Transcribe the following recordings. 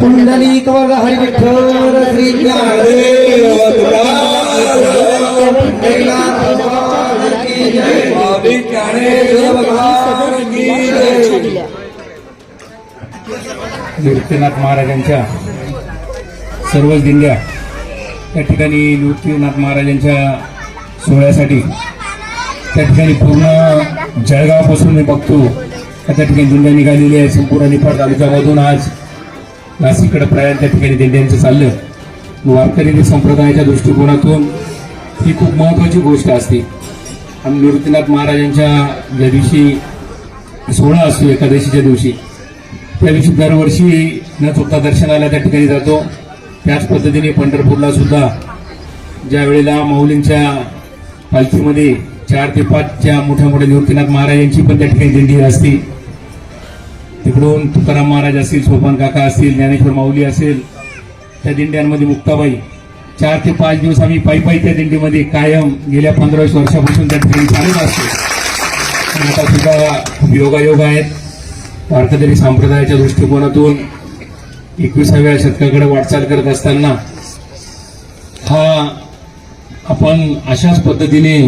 पुंडलिक वग हरी विठ्ठल श्री नृत्यनाथ महाराजांच्या सर्वच दिंड्या त्या ठिकाणी नृत्यनाथ महाराजांच्या सोहळ्यासाठी त्या ठिकाणी पूर्ण जळगावपासून मी बघतो. त्या ठिकाणी दिंड्या निघालेली आहे. संपूर्ण निफाड तालुक्यामधून आज नाशिककडे प्रयाण त्या ठिकाणी दिंड्यांचं चाललं. वारकरी संप्रदायाच्या दृष्टिकोनातून ही खूप महत्वाची गोष्ट असते. आणि नृत्यनाथ महाराजांच्या ज्या दिवशी सोहळा असतो एकादशीच्या दिवशी त्या दिवशी दरवर्षी न चुकता दर्शनाला त्या ठिकाणी जातो. त्याच पद्धतीने पंढरपूरला सुद्धा ज्या वेळेला माऊलींच्या पालखीमध्ये चार ते पाचच्या मोठ्या मोठ्या निवृत्तीनाथ महाराजांची पण त्या ठिकाणी दिंडी असते. तिकडून तुकाराम महाराज असतील सोपान काका असतील ज्ञानेश्वर माऊली असेल त्या दिंड्यांमध्ये मुक्ताबाई. चार ते पाच दिवस आम्ही पायी पायी त्या दिंडीमध्ये कायम गेल्या पंधरा वीस वर्षापासून त्या ठिकाणी चालत असतो. आता सुद्धा खूप योगायोग आहेत. वारकरी संप्रदायाच्या दृष्टिकोनातून एकविसाव्या शतकाकडे वाटचाल करत असताना हा आपण अशाच पद्धतीने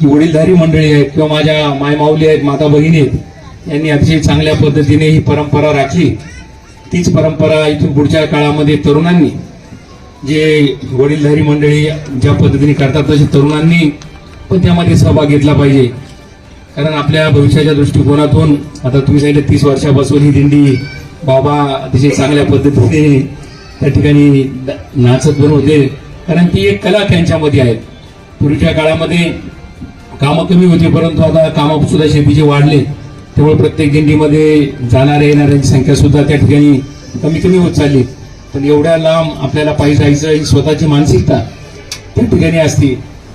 जी वडीलधारी मंडळी आहेत किंवा माझ्या मायमाऊली आहेत माता भगिनी आहेत यांनी अतिशय चांगल्या पद्धतीने ही परंपरा राखली तीच परंपरा इथून पुढच्या काळामध्ये तरुणांनी जे वडीलधारी मंडळी ज्या पद्धतीने करतात तसे तरुणांनी पण त्यामध्ये सहभाग घेतला पाहिजे. कारण आपल्या भविष्याच्या दृष्टिकोनातून आता तुम्ही सांगितलं तीस वर्षापासून ही दिंडी बाबा अतिशय चांगल्या पद्धतीने त्या ठिकाणी नाचत पण होते. कारण ती एक कला त्यांच्यामध्ये आहे. पूर्वीच्या काळामध्ये कामं कमी होती परंतु आता कामंसुद्धा शेतीचे वाढले. त्यामुळे प्रत्येक दिंडीमध्ये जाणाऱ्या येणाऱ्यांची संख्या सुद्धा त्या ठिकाणी कमी कमी होत चालली. पण एवढ्या लांब आपल्याला पायी जायचं ही स्वतःची मानसिकता त्या ठिकाणी असते.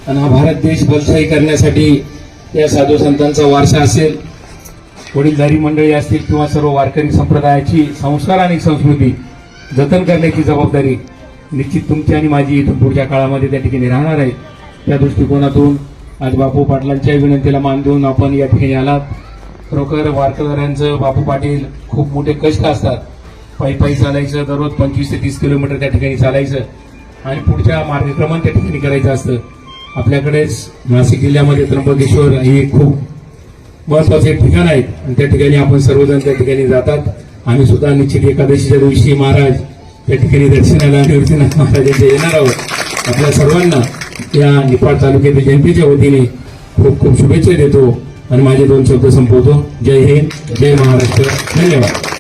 आणि हा भारत देश बलशाही करण्यासाठी या साधू संतांचा वारसा असेल वडीलधारी मंडळी असतील किंवा सर्व वारकरी संप्रदायाची संस्कार आणि संस्कृती जतन करण्याची जबाबदारी निश्चित तुमची आणि माझी इथून पुढच्या काळामध्ये त्या ठिकाणी राहणार आहे. त्या दृष्टिकोनातून आज बापू पाटलांच्या विनंतीला मान देऊन आपण या ठिकाणी आलात. खरोखर वारकऱ्यांचं बापू पाटील खूप मोठे कष्ट असतात. पायी पायी चालायचं दररोज पंचवीस ते तीस किलोमीटर त्या ठिकाणी चालायचं आणि पुढच्या मार्गक्रमण त्या ठिकाणी करायचं असतं. आपल्याकडेच नाशिक जिल्ह्यामध्ये त्र्यंबकेश्वर हे खूप महत्त्वाचे ठिकाण आहेत आणि त्या ठिकाणी आपण सर्वजण त्या ठिकाणी जातात. आम्ही सुद्धा निश्चित एकादशीच्या दिवशी महाराज त्या ठिकाणी दर्शनाला निवृत्तीनाथ महाराजांचे येणार आहोत. आपल्या सर्वांना या निफाड तालुक्यातील जनतेच्या वतीने खूप खूप शुभेच्छा देतो. आणि माझे दोन शब्द संपवतो. जय हिंद जय महाराष्ट्र. धन्यवाद.